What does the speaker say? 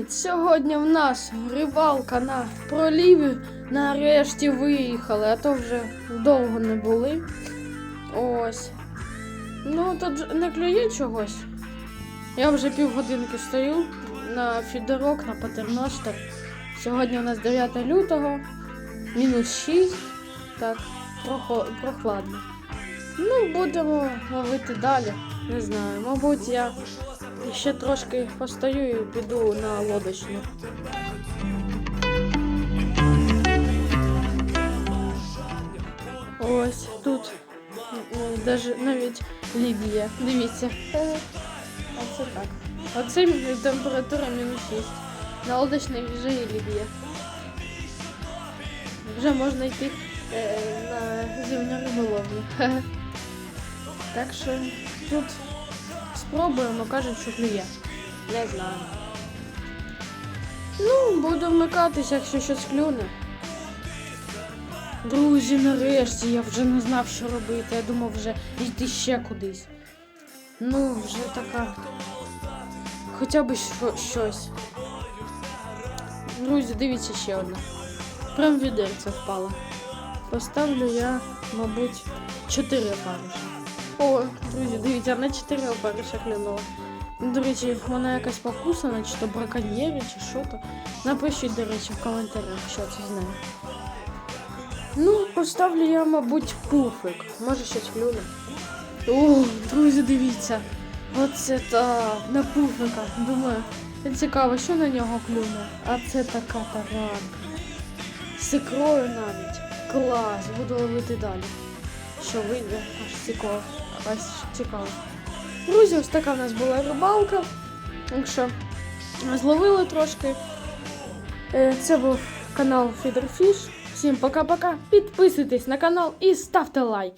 Привіт! Сьогодні в нас рибалка на проліві. Нарешті виїхали, а то вже довго не були. Ось. Ну, тут не клює чогось. Я вже півгодинки стою на фідерок, на патерностер. Сьогодні у нас 9 лютого, мінус 6. Так, прохладно. Ну, будемо ловити далі. Не знаю, мабуть, я ще трошки постою і піду на лодочну. Ось тут даже навіть Лібія. Дивіться. Оце так. Оце температура мінус 6. На лодочній вже і Лібія. Вже можна йти е, на зимню риболовлю. Так що тут спробуємо, кажуть, що клює. Не знаю. Ну, буду вмикатися, якщо щось клюне. Друзі, нарешті я вже не знав, що робити. Я думав вже йти ще кудись. Ну, вже така. Хоча б що, щось. Друзі, дивіться ще одна. Прям відерце впало. Поставлю я, мабуть, 4 опариша. О, друзі, дивіться, на 4 опариша клюнула. До речі, вона якась покусана, чи то браконьєри, чи що то. Напишіть, до речі, в коментарях, що це з нею. Ну, поставлю я, мабуть, пуфик. Може щось клюне. О, друзі, дивіться. Оце так, на пуфика. Думаю, цікаво, що на нього клюне. А це така таранка. З ікрою навіть. Клас, буду ловити далі. Що вийде, аж цікаво. Аж цікаво. Друзі, ось така в нас була рибалка. Так що зловили трошки. Е, Це був канал Фідерфіш. Всім пока-пока. Підписуйтесь на канал і ставте лайки.